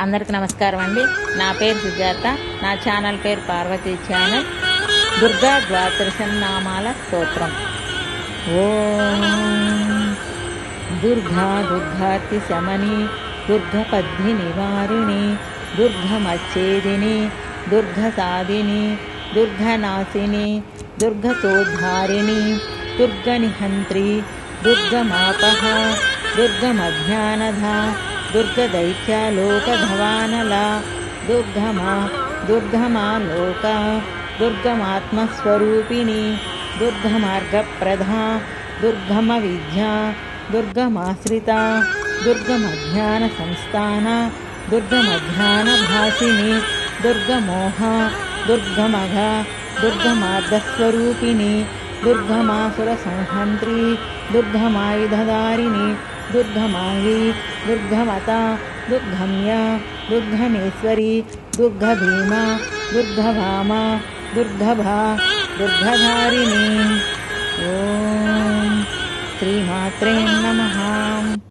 అందరికి నమస్కారం అండి నా పేరు సుజాత నా ఛానల్ పేరు పార్వతీ ఛానల్ దుర్గా ద్వాదశం నామాల స్తోత్రం ఓం దుర్గా దుర్గాతి శమని దుర్గపద్మి నివారిణి దుర్గమచ్చేదిని దుర్గసాదిని దుర్గనాశిని దుర్గతోద్ధారిణి దుర్గనిహంత్రి దుర్గమాపహ దుర్గమజ్ఞానధ दुर्गदैत्यालोकभवानला दुर्गमा दुर्गमालोका दुर्गमात्मस्वरूपिणी दुर्गमार्गप्रधा दुर्गमविद्या दुर्गमाश्रिता दुर्गमध्याह्नसंस्थान दुर्गमध्याह्नभाषिणि दुर्गमोहा दुर्गमघ दुर्गमार्गस्वरूपिणी दुर्धमासुरसंहन्ती दुर्धमायुधारिणी दुर्धमाङ्गी दुर्घमता दुर्घम्या दुर्घमेश्वरी दुग्धभीमा दुग्धभामा दुर्धभा दुर्धधारिणी। ॐ श्रीमात्रे नमः।